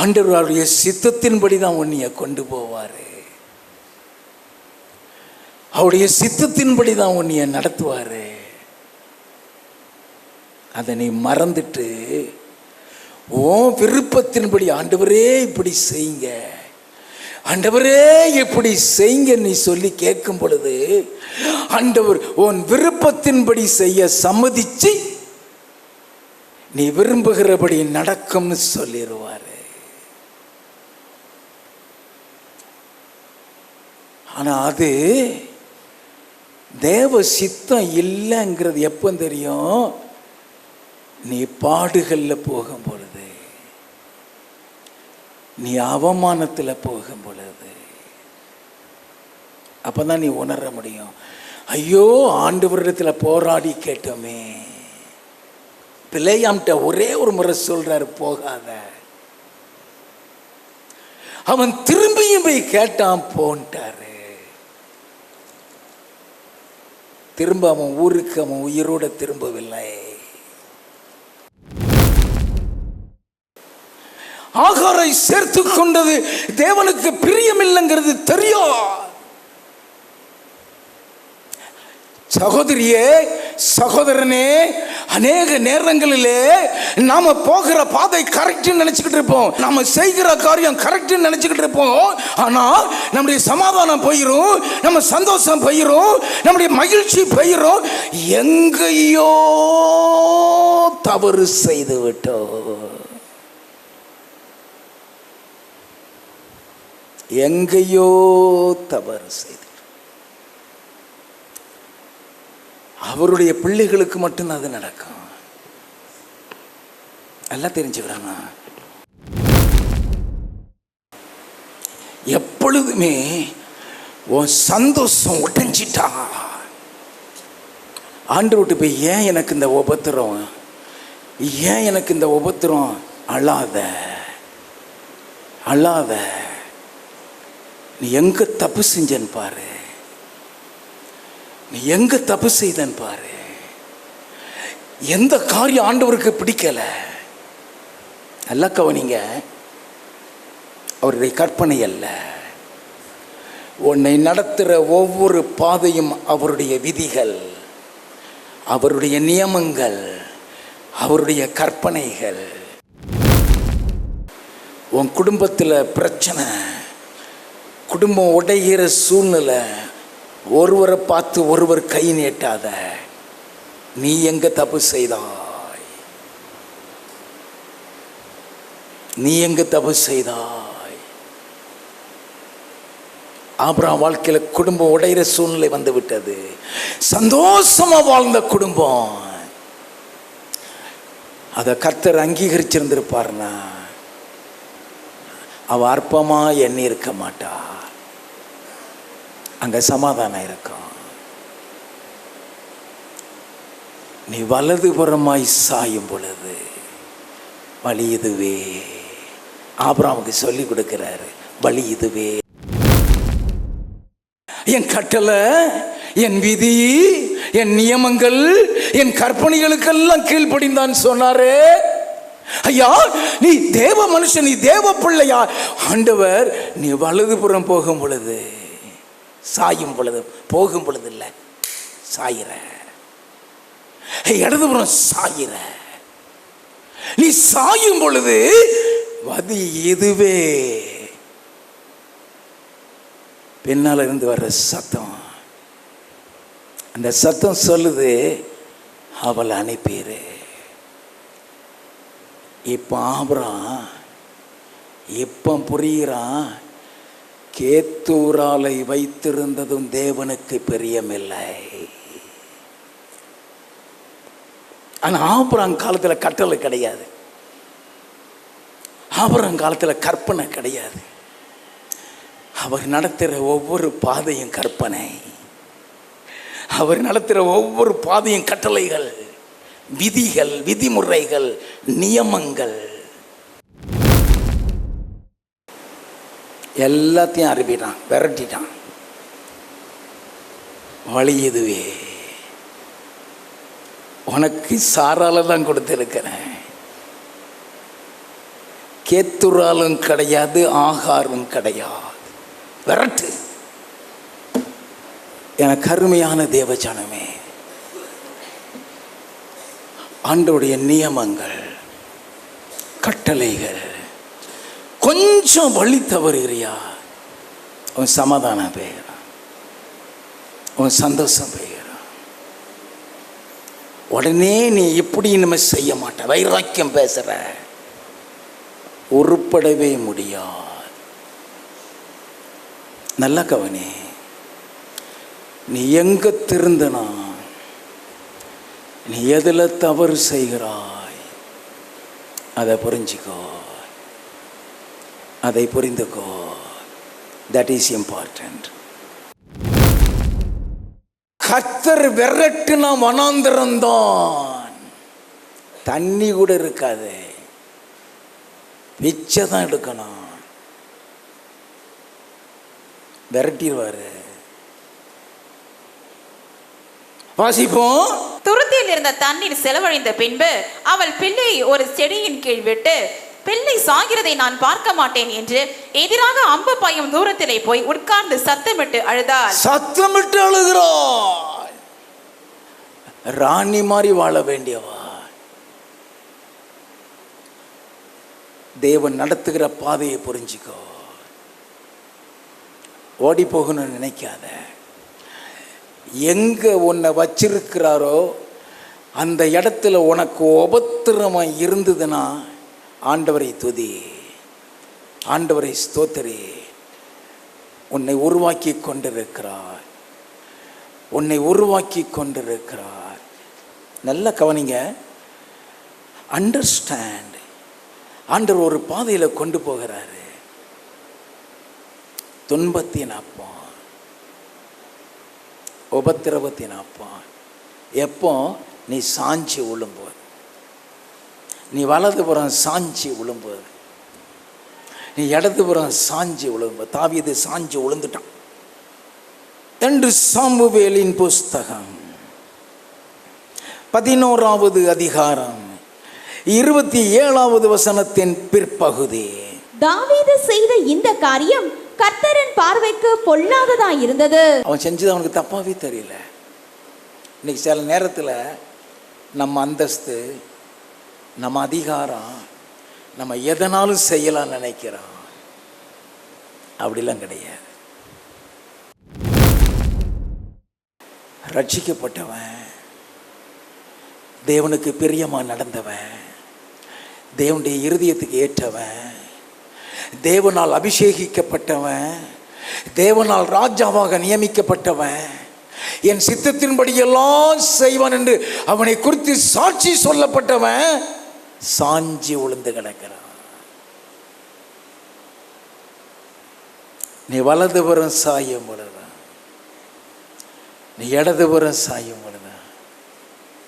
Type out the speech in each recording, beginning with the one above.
ஆண்டவருடைய சித்தத்தின்படி தான் உன்னைய கொண்டு போவார். அவருடைய சித்தத்தின்படி தான் உன்னைய நடத்துவார். அதை நீ மறந்துட்டு ஓ விருப்பத்தின்படி ஆண்டவரே இப்படி செய்யுங்க. ஆண்டவரே இப்படி செய்யுங்க நீ சொல்லி கேட்கும் பொழுது ஆண்டவர் உன் விருப்பத்தின்படி செய்ய சம்மதிச்சு நீ விரும்புகிறபடி நடக்கும்னு சொல்லிடுவாரு ஆனா அது தேவ சித்தம் இல்லைங்கிறது எப்போ தெரியும்? நீ பாடுகளில் போகும் பொழுது நீ அவமானத்தில் போகும் பொழுது அப்பதான் நீ உணர முடியும். ஐயோ ஆண்டு வருடத்தில் போராடி கேட்டோமே. பிள்ளையாம்கிட்ட ஒரே ஒரு முறை சொல்கிறாரு போகாத. அவன் திரும்பியும் போய் கேட்டான் போன்ட்டாரு. திரும்ப அவன் ஊருக்கு அவன் உயிரோட திரும்பவில்லை. ஆகாரை சேர்த்து கொண்டது தேவனுக்கு பிரியமில்லைங்கிறது தெரியும் சகோதரியே சகோதரனே அநேக நேரங்களிலே நாம போகிற பாதை கரெக்ட் நினைச்சுக்கிட்டு இருப்போம். நாம செய்கிற காரியம் கரெக்ட் நினைச்சுக்கிட்டு இருப்போம். ஆனா நம்முடைய சமாதானம் போயிரும் நம்ம சந்தோஷம் போயிரும் நம்முடைய மகிழ்ச்சி போயிடும் எங்கேயோ தவறு செய்து விட்டோம். எங்கேயோ தவறு செய்து அவருடைய பிள்ளைகளுக்கு மட்டும்தான் அது நடக்கும். எல்லாம் தெரிஞ்சுக்கிறாங்க எப்பொழுதுமே உன் சந்தோஷம் உடைஞ்சிட்டா? ஆண்டு விட்டு போய் ஏன் எனக்கு இந்த உபத்திரம்? ஏன் எனக்கு இந்த உபத்திரம்? அழாத. அழாத. நீ எங்க தப்பு செஞ்சேன்னு பாரு. நீ எங்க தப்பு செய்தன்னு பாரு. எந்த காரியம் ஆண்டவருக்கு பிடிக்கல. நல்லா கவனிங்க. அவருடைய கற்பனை அல்ல. உன்னை நடத்துகிற ஒவ்வொரு பாதையும் அவருடைய விதிகள் அவருடைய நியமங்கள் அவருடைய கற்பனைகள். உன் குடும்பத்தில் பிரச்சனை குடும்பம் உடைகிற சூழ்நிலை ஒருவரை பார்த்து ஒருவர் கை நீட்டாத நீ எங்க தப்பு செய்தாய்? நீ எங்க தப்பு செய்தாய்? அப்புறம் வாழ்க்கையில குடும்பம் உடையிற சூழ்நிலை வந்து விட்டது சந்தோஷமா வாழ்ந்த குடும்பம். அதை கர்த்தர் அங்கீகரிச்சிருந்திருப்பார்னா அவ அற்பமா எண்ணி இருக்க மாட்டா. அங்க சமாதானம் இருக்கும். நீ வலதுபுறமாய் சாயும் பொழுது வழி இதுவே. ஆபராமுக்கு சொல்லி கொடுக்கிறாரு வழி இதுவே. என் கட்டளை என் விதி என் நியமங்கள் என் கற்பனைகளுக்கெல்லாம் கீழ்ப்படிந்தான் சொன்னாரு. ஐயா நீ தேவ மனுஷன் நீ தேவ பிள்ளையா. ஆண்டவர் நீ வலதுபுறம் போகும் பொழுது சாயும் பொழுது போகும் பொழுது இல்லை. சாயிற. இடதுபுறம் சாயிற. நீ சாயும் பொழுது வதி இதுவே. பின்னால் இருந்து வர்ற சத்தம். அந்த சத்தம் சொல்லுது அவள் அனுப்பிடு இப்போ ஆபரான் இப்போ புரிகிறான் கேத்தூராலை வைத்திருந்ததும் தேவனுக்கு பிரியமில்லை. ஆனால் ஆபரான் காலத்தில் கட்டளை கிடையாது. ஆபரான் காலத்தில் கற்பனை கிடையாது. அவர் நடத்துகிற ஒவ்வொரு பாதையும் கற்பனை. அவர் நடத்துகிற ஒவ்வொரு பாதையும் கட்டளைகள் விதிகள் விதிமுறைகள் நியமங்கள். எல்லாத்தையும் அறுப்பிட்டான் விரட்டிட்டான். வழி இதுவே உனக்கு சாரால தான் கொடுத்துருக்கிறேன். கேத்துராலும் கிடையாது ஆகாரும் கிடையாது. விரட்டு. எனக்கு அருமையான தேவஜனமே ஆண்டோடைய நியமங்கள் கட்டளைகள் கொஞ்சம் வழி தவறுகிறியா உன் சமாதானம் பெய்கிறான் உன் சந்தோஷம் பெய்கிறான் உடனே நீ இப்படி இனிமே செய்ய மாட்ட. வைராக்கியம் பேசுகிற உருப்படவே முடியாது. நல்ல கவனி. நீ எங்க திருந்தனா? நீ எதில் தவறு செய்கிறாய்? அதை புரிஞ்சுக்கோ. அதை புரிந்துக்கோ தட் இஸ் இம்பார்ட்டன்ட் கத்தர் விரட்டுனா வனாந்திரம்தான். தண்ணி கூட இருக்காது. பிச்சை தான் எடுக்கணும். விரட்டிடுவாரு. வாசிப்போம். துருத்தியில் இருந்த தண்ணீர் செலவழிந்த பின்பு அவள் பிள்ளையை ஒரு செடியின் கீழ் விட்டு பிள்ளை சாகிறதை நான் பார்க்க மாட்டேன் என்று எதிராக அம்ப பாயும் தூரத்திலே போய் உட்கார்ந்து சத்தமிட்டு அழுதாள். சத்தமிட்டு அழுகிறோம் ராணி மாதிரி வாழ வேண்டியவா தேவன் நடத்துகிற பாதையை புரிஞ்சுக்கோ. ஓடி போகணும்னு நினைக்காத. எங்க உன்னை வச்சிருக்கிறாரோ அந்த இடத்துல உனக்கு உபத்திரமம் இருந்ததுன்னா ஆண்டவரை துதி. ஆண்டவரை ஸ்தோத்திரி. உன்னை உருவாக்கி கொண்டிருக்கிறார். உன்னை உருவாக்கி கொண்டிருக்கிறார். நல்ல கவனிங்க. அண்டர்ஸ்டாண்ட் ஆண்டவர் ஒரு பாதையில் கொண்டு போகிறாரு. துன்பத்தின் அப்பா உபத்திரவத்தின் அப்பா எப்போ? நீ சாஞ்சி விழும்போது நீ வலதுபுறம் சாஞ்சி விழும்போது நீ இடதுபுறம் சாஞ்சி விழும்போது தாவீது சாஞ்சி விழுந்துட்டான் என்று சாமுவேலின் புஸ்தகம். பதினோராவது அதிகாரம். இருபத்தி ஏழாவது வசனத்தின் பிற்பகுதி. தாவீது செய்த இந்த காரியம் கர்த்தரின் பார்வைக்கு பொல்லாததா இருந்தது. அவன் செஞ்சது அவனுக்கு தப்பாவே தெரியல. இன்னைக்கு சில நேரத்தில் நம்ம அந்தஸ்து நம்ம அதிகாரம் நம்ம எதனாலும் செய்யலாம் நினைக்கிறோம் அப்படிலாம் கிடையாது. ரட்சிக்கப்பட்டவன் தேவனுக்கு பிரியமாக நடந்தவன் தேவனுடைய இருதயத்துக்கு ஏற்றவன் தேவனால் அபிஷேகிக்கப்பட்டவன் தேவனால் ராஜாவாக நியமிக்கப்பட்டவன் என் சித்தத்தின்படியெல்லாம் செய்வான் என்று அவனை குறித்து சாட்சி சொல்லப்பட்டவன் சாஞ்சி விழுந்து கிடக்கிறான். நீ வலதுபுறம் சாயும் பொழுது நீ இடதுபுறம் சாயும் பொழுது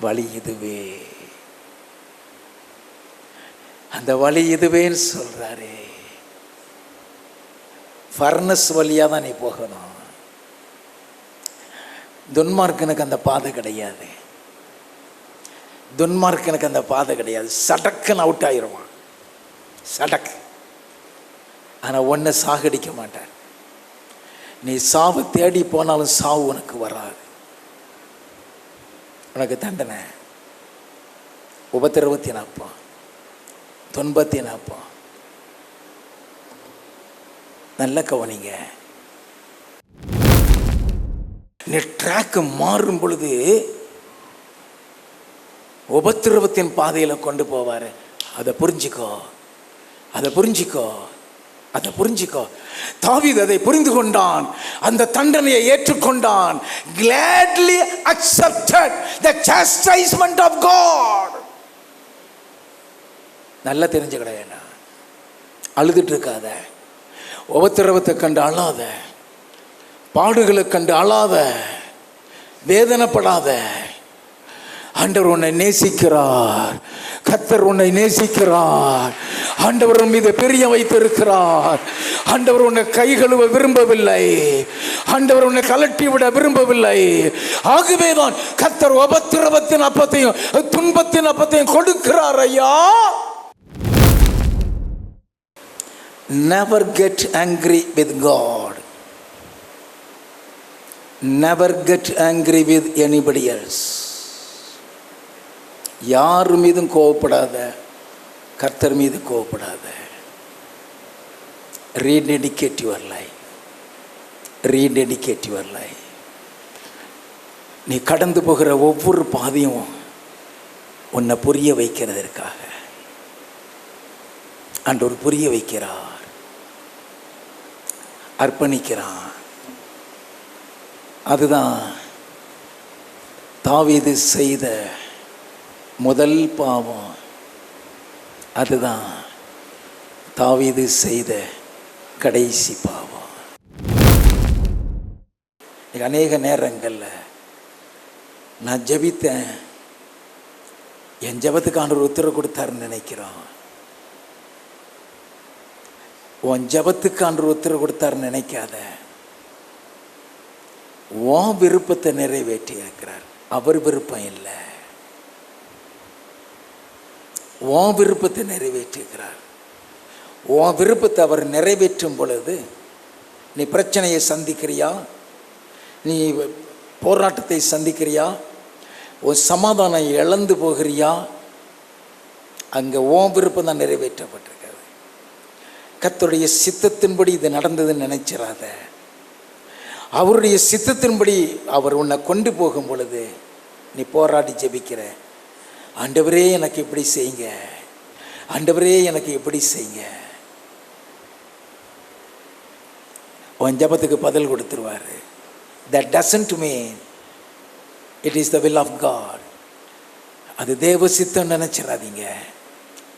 வழி இதுவே. அந்த வழி இதுவேன்னு சொல்றாரே. ஃபர்னஸ் வழியாக தான் நீ போகணும். துன்மார்க்கனுக்கு அந்த பாதை கிடையாது. துன்மார்க்கனுக்கு அந்த பாதை கிடையாது. சடக்குன்னு அவுட் ஆயிடுவான் சடக்கு. ஆனால் ஒன்றை சாகடிக்க மாட்டார். நீ சாவு தேடி போனாலும் சாவு உனக்கு வராது. உனக்கு தண்டனை. உபத்திரவத்தின் அப்பா துன்பத்தின் அப்பா நல்ல கவனிங்க. நீ ட்ராக்கு மாறும் பொழுது உபத்திரவத்தின் பாதையில் கொண்டு போவார். அதை புரிஞ்சிக்கோ. அதை புரிஞ்சிக்கோ. அதை புரிஞ்சிக்கோ. தாவித் அதை புரிந்து கொண்டான். அந்த தண்டனையை ஏற்றுக்கொண்டான். Gladly accepted the chastisement of God நல்லா தெரிஞ்சுக்கிட வேண்டாம் அழுதுட்டு இருக்காத. உபத்திரவத்தை கண்டு அழாத. பாடுகளை கண்டு அழாத. வேதனைப்படாத. ஆண்டவர் உன்னை நேசிக்கிறார். கத்தர் உன்னை நேசிக்கிறார். ஆண்டவர் உன் மீது பெரிய வைத்திருக்கிறார். ஆண்டவர் உன்னை கை கழுவ விரும்பவில்லை. ஆண்டவர் உன்னை கலட்டி விட விரும்பவில்லை. ஆகவேதான் கத்தர் உபத்திரவத்தின் அப்பத்தையும் துன்பத்தின் அப்பத்தையும் கொடுக்கிறார் ஐயா. Never get angry with God never get angry with anybody else யார் மீதும் கோவப்படாத கர்த்தர் மீது கோவப்படாத. Rededicate your life rededicate your life நீ கடந்து போகிற ஒவ்வொரு பாதையும் உன்னை புரிய வைக்கிறதற்காக. ஆண்டவர் புரிய வைக்கிறார். அர்ப்பணிக்கிறான் அதுதான் தாவீது செய்த முதல் பாவம் அதுதான் தாவீது செய்த கடைசி பாவம். அநேக நேரங்களில் நான் ஜெபித்தேன். என் ஜபத்துக்கான ஒரு உத்தரவு கொடுத்தாருன்னு நினைக்கிறோம். உன் ஜபத்துக்கான ஒரு உத்தரவு கொடுத்தாருன்னு நினைக்காத. உன் விருப்பத்தை நிறைவேற்றி இருக்கிறார். அவர் விருப்பம் இல்லை. உன் விருப்பத்தை நிறைவேற்றுகிறார். உன் விருப்பத்தை அவர் நிறைவேற்றும் பொழுது நீ பிரச்சனையை சந்திக்கிறியா? நீ போராட்டத்தை சந்திக்கிறியா? உன் சமாதானம் இழந்து போகிறியா? அங்கே உன் விருப்பம் தான் நிறைவேற்றப்பட்டிருக்கிறது. கர்த்தருடைய சித்தத்தின்படி இது நடந்ததுன்னு நினைச்சிடாத அவருடைய சித்தத்தின்படி அவர் உன்னை கொண்டு போகும் பொழுது நீ போராடி ஜெபிக்கிற. ஆண்டவரே எனக்கு இப்படி செய்யுங்க. ஆண்டவரே எனக்கு இப்படி செய்யுங்க. உன் ஜெபத்துக்கு பதில் கொடுத்துருவாரு. That doesn't mean it is the will of God அது தேவ சித்தம் நினச்சிடாதீங்க.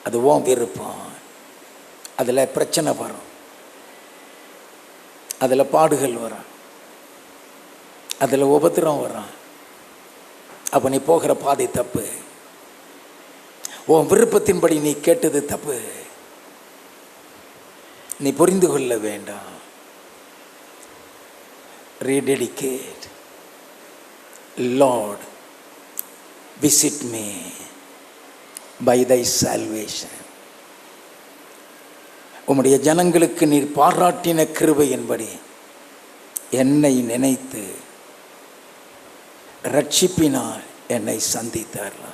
அது ஓம் விருப்பம். அதில் பிரச்சனை வரும். அதில் பாடுகள் வரும். அதில் உபத்திரம் வரும். அப்போ நீ போகிற பாதை தப்பு. உன் விருப்பத்தின்படி நீ கேட்டது தப்பு. நீ புரிந்து கொள்ள வேண்டாம். Rededicate Lord visit me by thy salvation உம்முடைய ஜனங்களுக்கு நீர் பாராட்டின கிருபையின்படி என்னை நினைத்து ரட்சிப்பினால் என்னை சந்தித்தார்கள்?